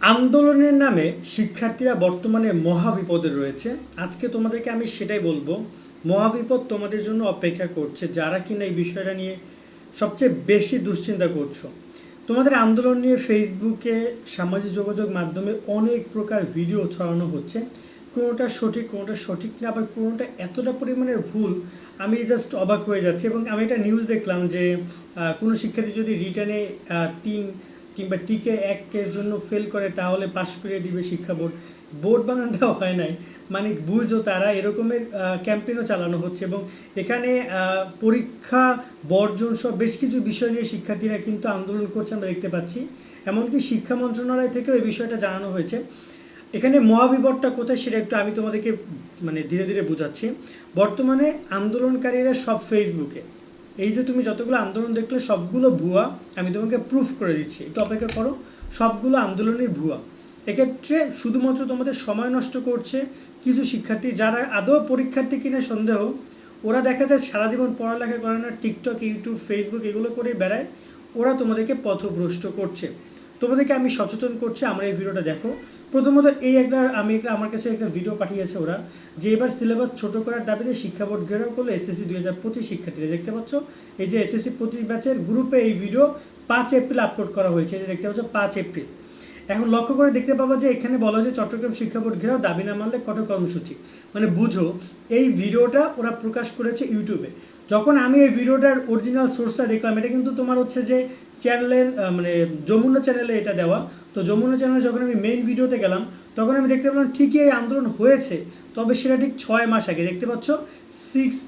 আন্দোলনের নামে শিক্ষার্থীরা বর্তমানে মহাবিপদে রয়েছে। আজকে তোমাদেরকে আমি সেটাই বলব মহাবিপদ তোমাদের জন্য অপেক্ষা করছে, যারা কিনা এই বিষয়টা নিয়ে সবচেয়ে বেশি দুশ্চিন্তা করছ। তোমাদের আন্দোলন নিয়ে ফেসবুকে সামাজিক যোগাযোগ মাধ্যমে অনেক প্রকার ভিডিও ছড়ানো হচ্ছে। কোনোটা সঠিক কোনোটা সঠিক না, আবার কোনোটা এতটা পরিমাণে ভুল, আমি জাস্ট অবাক হয়ে যাচ্ছি। এবং আমি একটা নিউজ দেখলাম যে কোনো শিক্ষার্থী যদি রিটার্নে তিন কিংবা টিকে একের জন্য ফেল করে তাহলে পাশ করিয়ে দিবে শিক্ষা বোর্ড। বোর্ড বানানোটাও হয় নাই। মানে বুঝো তারা এরকমের ক্যাম্পেইনও চালানো হচ্ছে এবং এখানে পরীক্ষা, বর্জন সব বেশ কিছু বিষয় নিয়ে শিক্ষার্থীরা কিন্তু আন্দোলন করছে আমরা দেখতে পাচ্ছি। এমনকি শিক্ষা মন্ত্রণালয় থেকেও এই বিষয়টা জানানো হয়েছে। এখানে মহাবিপদটা কোথায় সেটা একটু আমি তোমাদেরকে মানে ধীরে ধীরে বোঝাচ্ছি। বর্তমানে আন্দোলনকারীরা সব ফেসবুকে এই যে তুমি যতগুলো আন্দোলন দেখলে, সবগুলো ভুয়া। আমি তোমাকে প্রুফ করে দিচ্ছি। একটু অপেক্ষা করো। সবগুলো আন্দোলনের ভুয়া। এক্ষেত্রে শুধুমাত্র তোমাদের সময় নষ্ট করছে কিছু শিক্ষার্থী, যারা আদৌ পরীক্ষার্থী কিনে সন্দেহ, ওরা দেখা যায় সারা জীবন পড়ালেখা করে না টিকটক ইউটিউব ফেসবুক এগুলো করে বেড়ায়। ওরা তোমাদেরকে পথভ্রষ্ট করছে। তোমাদেরকে আমি সচেতন করছি, আমার এই ভিডিওটা দেখো। প্রথমত এই একটা, আমি একটা, আমার কাছে একটা ভিডিও পাঠিয়েছে ওরা, যে এবার সিলেবাস ছোট করার দাবিতে শিক্ষা বোর্ড ঘেরাও করল এসএসসি দুই হাজার পঁচিশ শিক্ষার্থীরা। দেখতে পাচ্ছ, এই যে এসএসসি পঁচিশ ব্যাচের গ্রুপে এই ভিডিও পাঁচ এপ্রিল আপলোড করা হয়েছে। যে দেখতে পাচ্ছ, পাঁচ এপ্রিল এখন লক্ষ্য করে দেখতে পাবো যে এখানে বলা হয়েছে চট্টগ্রাম শিক্ষা বোর্ড ঘেরাও, দাবি না মানলে কঠোর কর্মসূচি। মানে বুঝো, এই ভিডিওটা ওরা প্রকাশ করেছে ইউটিউবে। যখন আমি এই ভিডিওটার অরিজিনাল সোর্সটা দেখলাম, এটা কিন্তু তোমার হচ্ছে যে চ্যানেলে মানে যমুনা চ্যানেলে এটা দেওয়া। তো যমুনা চ্যানেলে যখন আমি মেইন ভিডিওতে গেলাম, তখন আমি দেখতে পেলাম ঠিকই এই আন্দোলন হয়েছে, তবে সেটা ঠিক ছয় মাস আগে। দেখতে পাচ্ছ সিক্স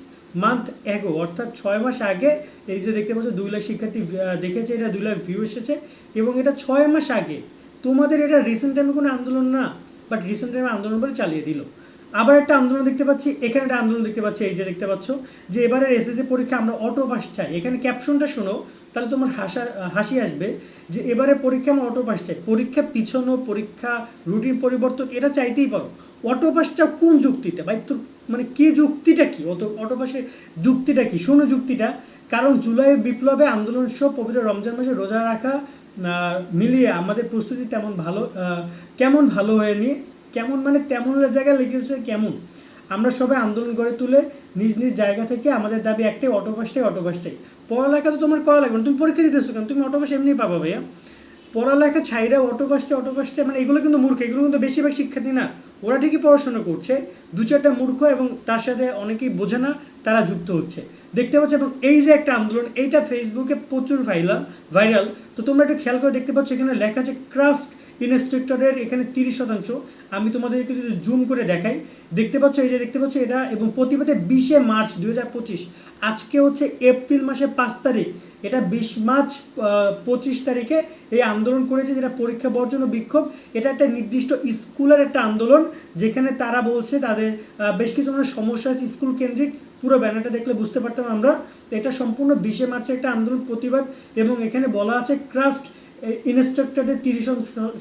মান্থ এগো অর্থাৎ ছয় মাস আগে, এই যে দেখতে পাচ্ছ, দুই লাখ শিক্ষার্থী দেখেছে, এটা দুই লাখ ভিউ এসেছে, এবং এটা ছয় মাস আগে। তোমাদের এটা রিসেন্ট টাইমে কোনো আন্দোলন না বাট রিসেন্ট টাইমে আন্দোলন বলে চালিয়ে দিল। আবার একটা আন্দোলন দেখতে পাচ্ছি, এখানে একটা আন্দোলন দেখতে পাচ্ছি, এই যে দেখতে পাচ্ছ, যে এবারের এসএসসি পরীক্ষা আমরা অটো পাস চাই। এখানে ক্যাপশনটা শোনো তাহলে তোমার হাসা হাসি আসবে যে এবারে পরীক্ষা আমার অটো পাস চাই পরীক্ষা পিছনো, পরীক্ষা রুটিন পরিবর্তন, এটা চাইতেই পারো। অটো পাসটা কোন যুক্তিতে? ভাই, তোর মানে কি যুক্তিটা কি? অত অটো পাসের যুক্তিটা কি? শোনো যুক্তিটা। কারণ জুলাই বিপ্লবে আন্দোলন সহ পবিত্র রমজান মাসে রোজা রাখা মিলিয়ে আমাদের প্রস্তুতি তেমন ভালো কেমন ভালো হয়নি? কেমন মানে তেমন জায়গায় লেগেছে, কেমন? আমরা সবাই আন্দোলন করে তুলে নিজ নিজ জায়গা থেকে আমাদের দাবি একটাই অটোপাসটাই অটোপাসটাই পড়ালেখা তো তোমার করা লাগবে না। তুমি পরীক্ষা দিতেছো কেন? তুমি অটোপাস এমনি পাবা ভাইয়া। পড়ালেখা ছাইরা অটোপাসটা অটোপাসটা মানে এগুলো কিন্তু মূর্খ, এগুলো কিন্তু বেশিরভাগ শিক্ষার্থী না। ওরা ঠিকই পড়াশোনা করছে, দু চারটা মূর্খ এবং তার সাথে অনেকেই বোঝে না, তারা যুক্ত হচ্ছে। দেখতে পাচ্ছ, এবং এই যে একটা আন্দোলন, এইটা ফেসবুকে প্রচুর ভাইরাল ভাইরাল তো তোমরা একটু খেয়াল করে দেখতে পাচ্ছ, এখানে লেখা আছে ক্রাফট ইনস্ট্রাক্টরের এখানে তিরিশ শতাংশ। আমি তোমাদেরকে যদি জুম করে দেখাই, দেখতে পাচ্ছ, এই যে দেখতে পাচ্ছ, এটা এবং প্রতিবাদে বিশে মার্চ দুই হাজার পঁচিশ। আজকে হচ্ছে এপ্রিল মাসের পাঁচ তারিখ। এটা বিশ মার্চ পঁচিশ তারিখে এই আন্দোলন করেছে যেটা পরীক্ষা বর্জন বিক্ষোভ। এটা একটা নির্দিষ্ট স্কুলের একটা আন্দোলন, যেখানে তারা বলছে তাদের বেশ কিছু সমস্যা আছে স্কুল কেন্দ্রিক। পুরো ব্যানারটা দেখলে বুঝতে পারতাম আমরা। এটা সম্পূর্ণ বিশে মার্চের একটা আন্দোলন প্রতিবাদ এবং এখানে বলা আছে ক্রাফট ইনস্ট্রাক্টরের তিরিশ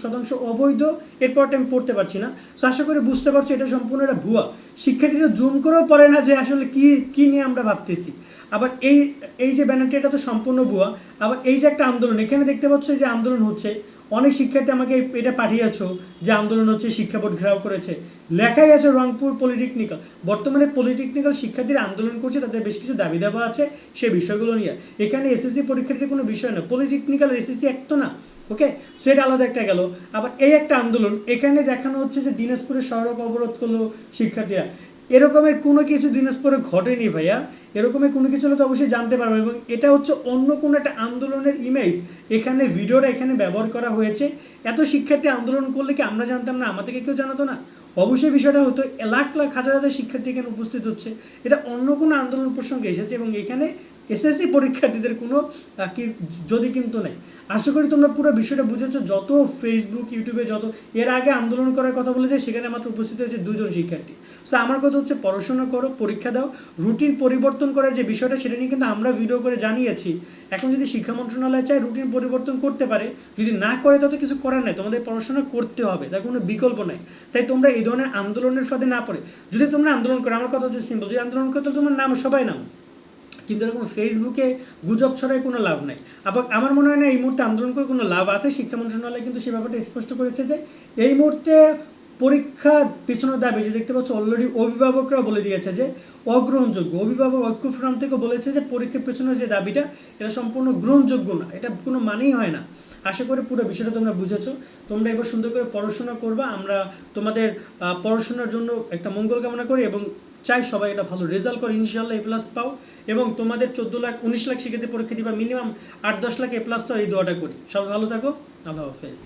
শতাংশ অবৈধ এরপরটা আমি পড়তে পারছি না। সো আশা করি বুঝতে পারছি, এটা সম্পূর্ণ একটা ভুয়া। শিক্ষার্থীরা জুম করেও পড়ে না যে আসলে কি কি নিয়ে আমরা ভাবতেছি। আবার এই এই যে ব্যানারটি, এটা তো সম্পূর্ণ ভুয়া। আবার এই যে একটা আন্দোলন, এখানে দেখতে পাচ্ছ যে আন্দোলন হচ্ছে অনেক শিক্ষার্থী আমাকে এটা পাঠিয়েছ যে আন্দোলন হচ্ছে, শিক্ষা বোর্ড ঘেরাও করেছে। লেখাই আছে রংপুর পলিটেকনিক্যাল। বর্তমানে পলিটেকনিক্যাল শিক্ষার্থীরা আন্দোলন করছে, তাদের বেশ কিছু দাবি দাবা আছে সে বিষয়গুলো নিয়ে। এখানে এসএসসি পরীক্ষার্থী কোনো বিষয় না, পলিটেকনিক্যাল এসএসসি এক তো না, ওকে? সেটা আলাদা একটা গেল। আবার এই একটা আন্দোলন, এখানে দেখানো হচ্ছে যে দিনাজপুরে সড়ক অবরোধ করল শিক্ষার্থীরা। এরকমের কোনো কিছু দিনাজপুরে ঘটেনি ভাইয়া। এরকমের কোনো কিছু হলে তো অবশ্যই জানতে পারব এবং এটা হচ্ছে অন্য কোনো একটা আন্দোলনের ইমেজ এখানে ভিডিওটা এখানে ব্যবহার করা হয়েছে। এত শিক্ষার্থী আন্দোলন করলে কি আমরা জানতাম না? আমাদেরকে কেউ জানাতো না? অবশ্যই বিষয়টা হতো, লাখ লাখ হাজার হাজার শিক্ষার্থী এখানে উপস্থিত হচ্ছে। এটা অন্য কোনো আন্দোলন প্রসঙ্গে এসেছে এবং এখানে এসএসসি পরীক্ষার্থীদের কোনো কি, যদি কিন্তু নেই। আশা করি তোমরা পুরো বিষয়টা বুঝেছ। যত ফেসবুক ইউটিউবে যত, এর আগে আন্দোলন করার কথা বলেছে, সেখানে মাত্র উপস্থিত হয়েছে দুজন শিক্ষার্থী। সো আমার কথা হচ্ছে পড়াশোনা করো, পরীক্ষা দাও রুটিন পরিবর্তন করার যে বিষয়টা সেটা নিয়ে কিন্তু আমরা ভিডিও করে জানিয়েছি। এখন যদি শিক্ষা মন্ত্রণালয় চায় রুটিন পরিবর্তন করতে পারে, যদি না করে তাতে কিছু করার নেই, তোমাদের পড়াশোনা করতে হবে, তার কোনো বিকল্প নাই। তাই তোমরা এই ধরনের আন্দোলনের ফাঁদে না পড়ে। যদি তোমরা আন্দোলন করো, আমার কথা হচ্ছে সিম্পল যদি আন্দোলন করো তাহলে তোমার নাম সবাই নাম। কিন্তু এরকম ফেসবুকে গুজব ছড়ায় কোনো লাভ নাই। আবার আমার মনে হয় না এই মুহূর্তে আন্দোলন করে কোনো লাভ আছে? শিক্ষা মন্ত্রণালয় কিন্তু সে ব্যাপারটা স্পষ্ট করেছে যে এই মুহূর্তে পরীক্ষা পেছনের দাবি, যে দেখতে পাচ্ছ অলরেডি অভিভাবকরা বলে দিয়েছে যে অগ্রহণযোগ্য। অভিভাবক ঐক্য ফোরাম থেকে বলেছে যে পরীক্ষার পেছনের যে দাবিটা, এটা সম্পূর্ণ গ্রহণযোগ্য না, এটা কোনো মানেই হয় না। আশা করি পুরো বিষয়টা তোমরা বুঝেছ। তোমরা এবার সুন্দর করে পড়াশোনা করবা। আমরা তোমাদের পড়াশোনার জন্য একটা মঙ্গল কামনা করি এবং চাই সবাই এটা ভালো রেজাল্ট করে। ইনশাল্লাহ এ প্লাস পাও এবং তোমাদের চোদ্দ লাখ, উনিশ লাখ শিক্ষার্থী পরীক্ষা দিবা। মিনিমাম আট, দশ লাখ এ প্লাস পাও এই দোয়াটা করি। সবাই ভালো থাকো। আল্লাহ হাফেজ।